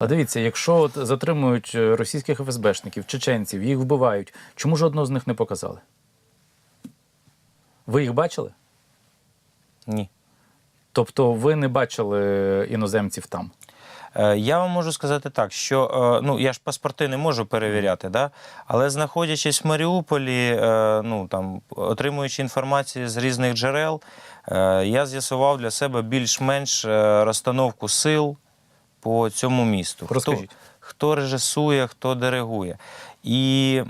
А дивіться, якщо от затримують е, російських ФСБшників, чеченців, їх вбивають, чому жодного з них не показали? Ви їх бачили? Ні. Тобто ви не бачили іноземців там? Е, Я вам можу сказати так, що е, ну я ж паспорти не можу перевіряти, да? але знаходячись в Маріуполі, е, ну там отримуючи інформацію з різних джерел, е, я з'ясував для себе більш-менш е, розстановку сил по цьому місту. Хто, Розкажіть. хто режисує, хто диригує. І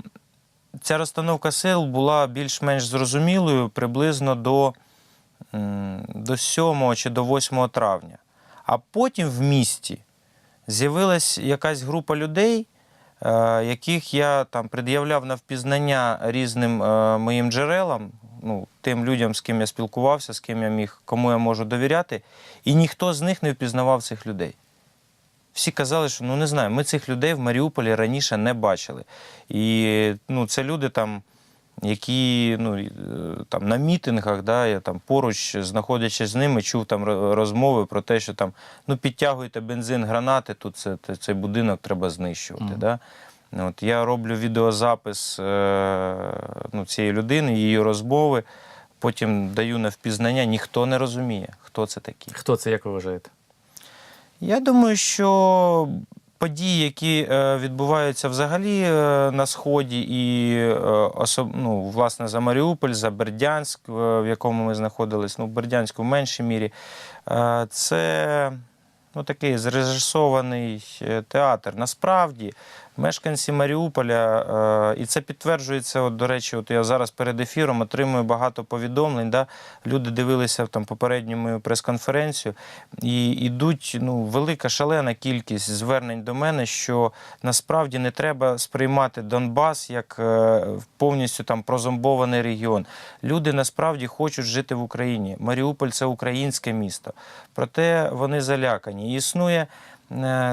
ця розстановка сил була більш-менш зрозумілою приблизно до, до 7 чи до 8 травня. А потім в місті з'явилась якась група людей, е, яких я там пред'являв на впізнання різним е, моїм джерелам, ну, тим людям, з ким я спілкувався, з ким я міг, кому я можу довіряти, і ніхто з них не впізнавав цих людей. Всі казали, що ну не знаю, ми цих людей в Маріуполі раніше не бачили. І ну, це люди там, які ну, е, там, на мітингах, да, я там поруч, знаходячись з ними, чув там розмови про те, що там ну, підтягуйте бензин, гранати, тут це, це- цей будинок треба знищувати. Мгм. Да? Ну, От, я роблю відеозапис е, ну, цієї людини, її розмови, потім даю на впізнання, ніхто не розуміє, хто це такі. Хто це, як ви вважаєте? Я думаю, що події, які е, відбуваються взагалі е, на сході, і е, ну, власне за Маріуполь, за Бердянськ, в якому ми знаходились, ну, в Бердянську в меншій мірі, це ну, такий зрежисований театр. Насправді, мешканці Маріуполя, е, і це підтверджується, от, до речі, от я зараз перед ефіром отримую багато повідомлень. Да? Люди дивилися там попередню мою прес-конференцію, і йдуть ну, велика шалена кількість звернень до мене, що насправді не треба сприймати Донбас як е, повністю там прозомбований регіон. Люди насправді хочуть жити в Україні. Маріуполь це українське місто. Проте вони залякані. Існує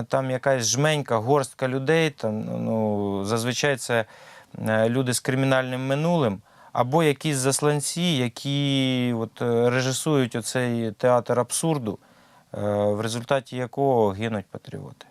там якась жменька, горстка людей. Там, ну, зазвичай це е, люди з кримінальним минулим. Або якісь засланці, які от, е, режисують оцей театр абсурду, е, в результаті якого гинуть патріоти.